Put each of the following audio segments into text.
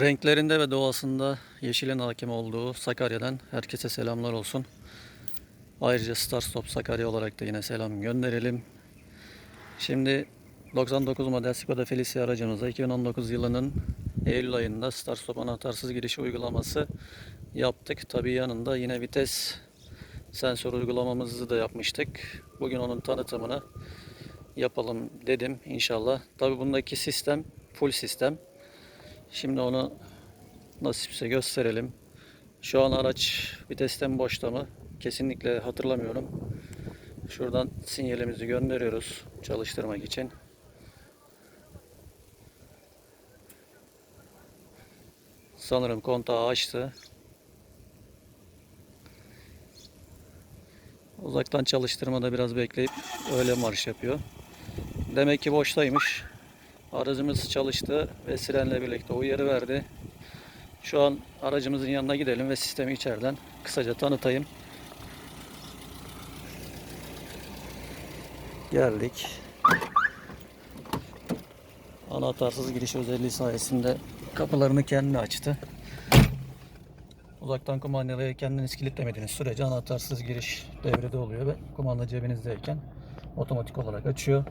Renklerinde ve doğasında yeşilin hakim olduğu Sakarya'dan herkese selamlar olsun. Ayrıca Star Stop Sakarya olarak da yine selam gönderelim. Şimdi 99 model Skoda Felicia aracımıza 2019 yılının Eylül ayında Star Stop anahtarsız giriş uygulaması yaptık. Tabii yanında yine vites sensör uygulamamızı da yapmıştık. Bugün onun tanıtımını yapalım dedim inşallah. Tabii bundaki sistem full sistem. Şimdi onu nasipse gösterelim. Şu an araç vitesten boşta mı? Kesinlikle hatırlamıyorum. Şuradan sinyalimizi gönderiyoruz çalıştırmak için. Sanırım kontağı açtı. Uzaktan çalıştırmada biraz bekleyip öyle marş yapıyor. Demek ki boştaymış. Aracımız çalıştı ve sirenle birlikte uyarı verdi. Şu an aracımızın yanına gidelim ve sistemi içeriden kısaca tanıtayım. Geldik. Anahtarsız giriş özelliği sayesinde kapılarını kendi açtı. Uzaktan kumandayla kendiniz kilitlemediğiniz sürece anahtarsız giriş devrede oluyor ve kumanda cebinizdeyken otomatik olarak açıyor.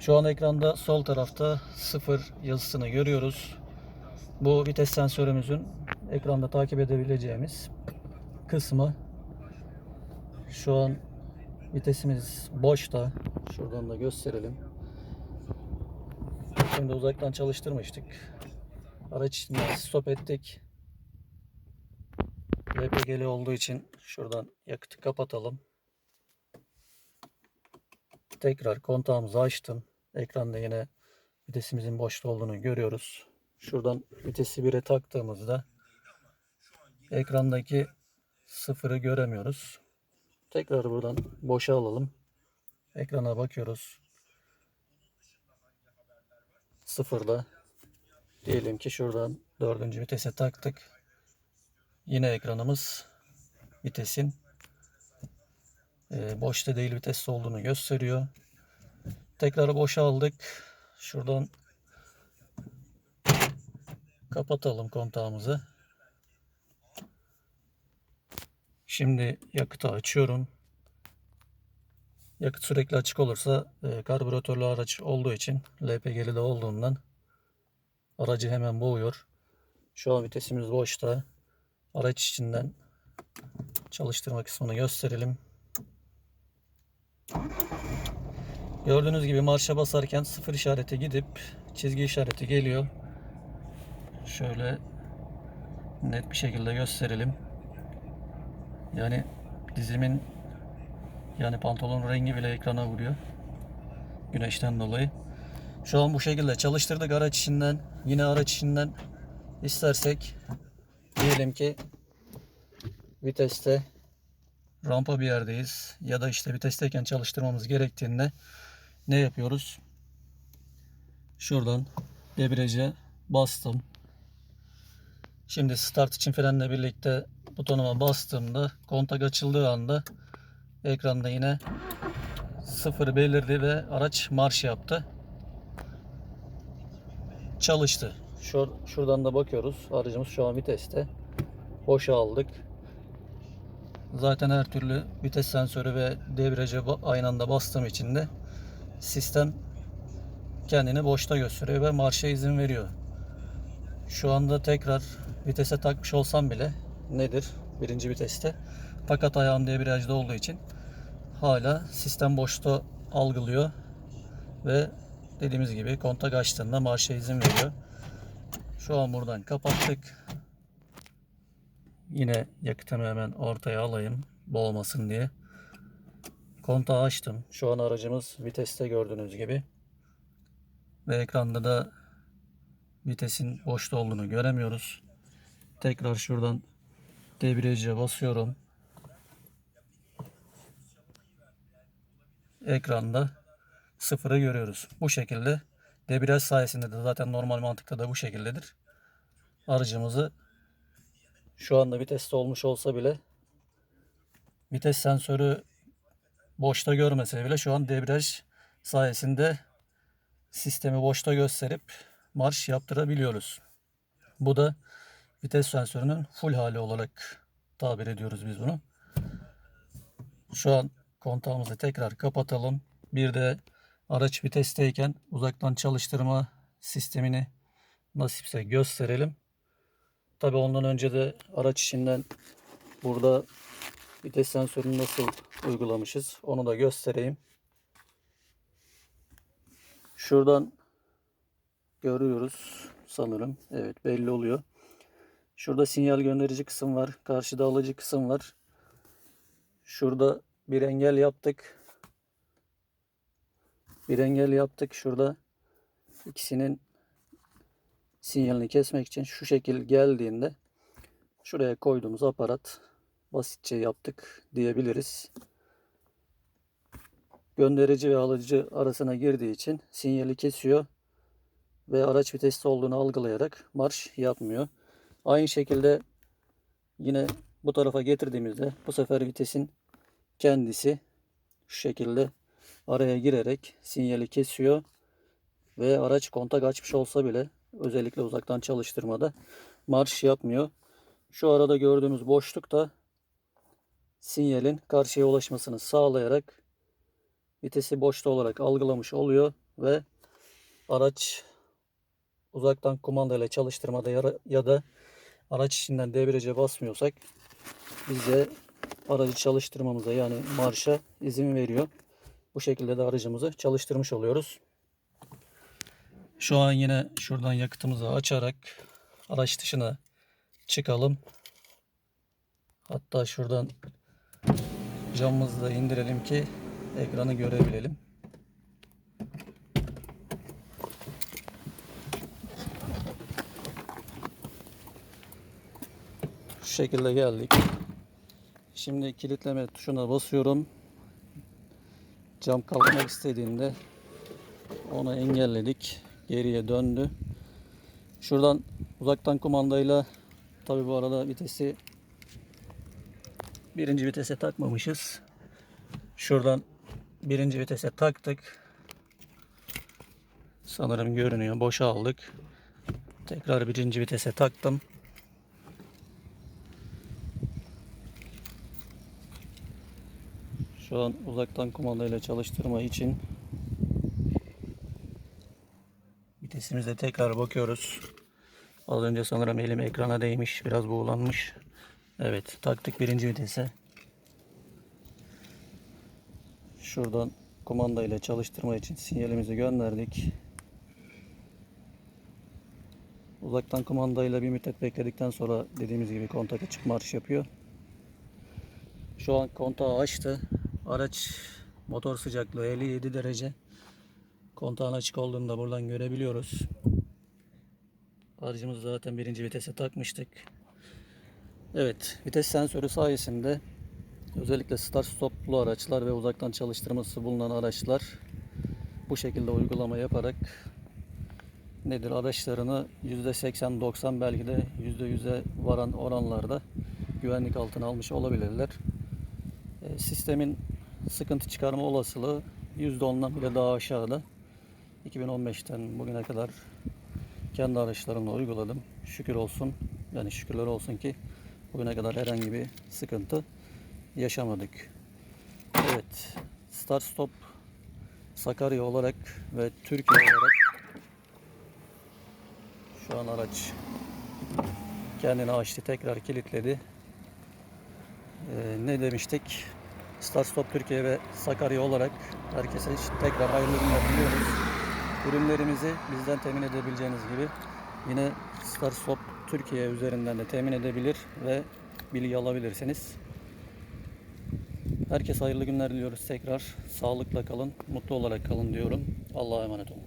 Şu an ekranda sol tarafta sıfır yazısını görüyoruz. Bu vites sensörümüzün ekranda takip edebileceğimiz kısmı. Şu an vitesimiz boşta. Şuradan da gösterelim. Şimdi uzaktan çalıştırmıştık. Araç stop ettik. LPG'li olduğu için şuradan yakıtı kapatalım. Tekrar kontağımızı açtım. Ekranda yine vitesimizin boşta olduğunu görüyoruz. Şuradan vitesi 1'e taktığımızda ekrandaki sıfırı göremiyoruz. Tekrar buradan boşa alalım. Ekrana bakıyoruz. Sıfırda. Diyelim ki şuradan dördüncü vitese taktık. Yine ekranımız vitesin e, boşta değil viteste olduğunu gösteriyor. Tekrar boşa aldık. Şuradan kapatalım kontağımızı. Şimdi yakıtı açıyorum. Yakıt sürekli açık olursa e, karbüratörlü araç olduğu için LPG'li de olduğundan aracı hemen boğuyor. Şu an vitesimiz boşta. Araç içinden çalıştırma kısmını gösterelim. Gördüğünüz gibi marşa basarken sıfır işareti gidip çizgi işareti geliyor. Şöyle net bir şekilde gösterelim. Yani dizimin yani pantolon rengi bile ekrana vuruyor. Güneşten dolayı. Şu an bu şekilde çalıştırdık araç içinden. Yine araç içinden istersek diyelim ki viteste rampa bir yerdeyiz ya da işte vitesteyken çalıştırmamız gerektiğinde ne yapıyoruz? Şuradan debriyaja bastım. Şimdi start için frenle birlikte butonuma bastığımda kontak açıldığı anda ekranda yine sıfır belirdi ve araç marş yaptı. Çalıştı. Şur şuradan da bakıyoruz. Aracımız şu an viteste. Boşa aldık. Zaten her türlü vites sensörü ve debriyaja aynı anda bastığım için de sistem kendini boşta gösteriyor ve marşa izin veriyor. Şu anda tekrar vitese takmış olsam bile nedir? Birinci viteste. Fakat ayağım debriyajda olduğu için hala sistem boşta algılıyor ve dediğimiz gibi kontak açtığında marşa izin veriyor. Şu an buradan kapattık. Yine yakıtımı hemen ortaya alayım boğmasın diye. Kontağı açtım. Şu an aracımız viteste gördüğünüz gibi. Ve ekranda da vitesin boşta olduğunu göremiyoruz. Tekrar şuradan debriyaja basıyorum. Ekranda sıfırı görüyoruz. Bu şekilde debriyaj sayesinde de zaten normal mantıkta da bu şekildedir. Aracımızı şu anda viteste olmuş olsa bile vites sensörü boşta görmese bile şu an debriyaj sayesinde sistemi boşta gösterip marş yaptırabiliyoruz. Bu da vites sensörünün full hali olarak tabir ediyoruz biz bunu. Şu an kontağımızı tekrar kapatalım. Bir de araç vitesteyken uzaktan çalıştırma sistemini nasipse gösterelim. Tabi ondan önce de araç içinden burada vites sensörünü nasıl uygulamışız onu da göstereyim. Şuradan görüyoruz sanırım. Evet belli oluyor. Şurada sinyal gönderici kısım var. Karşıda alıcı kısım var. Şurada bir engel yaptık. Bir engel yaptık. Şurada ikisinin sinyalini kesmek için şu şekil geldiğinde şuraya koyduğumuz aparat basitçe yaptık diyebiliriz. Gönderici ve alıcı arasına girdiği için sinyali kesiyor ve araç viteste olduğunu algılayarak marş yapmıyor. Aynı şekilde yine bu tarafa getirdiğimizde bu sefer vitesin kendisi şu şekilde araya girerek sinyali kesiyor ve araç kontak açmış olsa bile özellikle uzaktan çalıştırmada marş yapmıyor. Şu arada gördüğümüz boşluk da sinyalin karşıya ulaşmasını sağlayarak vitesi boşta olarak algılamış oluyor ve araç uzaktan kumanda ile çalıştırmada ya- da araç içinden debriyaja basmıyorsak bize aracı çalıştırmamıza yani marşa izin veriyor. Bu şekilde de aracımızı çalıştırmış oluyoruz. Şu an yine şuradan yakıtımızı açarak araç dışına çıkalım. Hatta şuradan camımızı da indirelim ki ekranı görebilelim. Şu şekilde geldik. Şimdi kilitleme tuşuna basıyorum. Cam kalkmak istediğinde onu engelledik. Geriye döndü. Şuradan uzaktan kumandayla tabi bu arada vitesi birinci vitese takmamışız. Şuradan birinci vitese taktık. Sanırım görünüyor. Boşa aldık. Tekrar birinci vitese taktım. Şu an uzaktan kumandayla çalıştırma için vitesimizde tekrar bakıyoruz. Az önce sanırım elim ekrana değmiş. Biraz buğulanmış. Evet taktık birinci vitese. Şuradan kumandayla çalıştırma için sinyalimizi gönderdik. Uzaktan kumandayla bir müddet bekledikten sonra dediğimiz gibi kontak açıp marş yapıyor. Şu an kontağı açtı. Araç motor sıcaklığı 57 derece. Kontağın açık olduğunu da buradan görebiliyoruz. Aracımızı zaten birinci vitese takmıştık. Evet, vites sensörü sayesinde özellikle start stoplu araçlar ve uzaktan çalıştırması bulunan araçlar bu şekilde uygulama yaparak nedir araçlarını %80-90 belki de %100'e varan oranlarda güvenlik altına almış olabilirler. E, Sistemin sıkıntı çıkarma olasılığı %10'dan bile daha aşağıda. 2015'ten bugüne kadar kendi araçlarımla uyguladım. Şükür olsun. Yani şükürler olsun ki bugüne kadar herhangi bir sıkıntı yaşamadık. Evet. Start Stop Sakarya olarak ve Türkiye olarak şu an araç kendini açtı. Tekrar kilitledi. Ee, ne demiştik? Start Stop Türkiye ve Sakarya olarak herkese tekrar hayırlı günler diliyoruz. Ürünlerimizi bizden temin edebileceğiniz gibi yine Start Stop Türkiye üzerinden de temin edebilir ve bilgi alabilirsiniz. Herkese hayırlı günler diliyoruz tekrar. Sağlıkla kalın, mutlu olarak kalın diyorum. Allah'a emanet olun.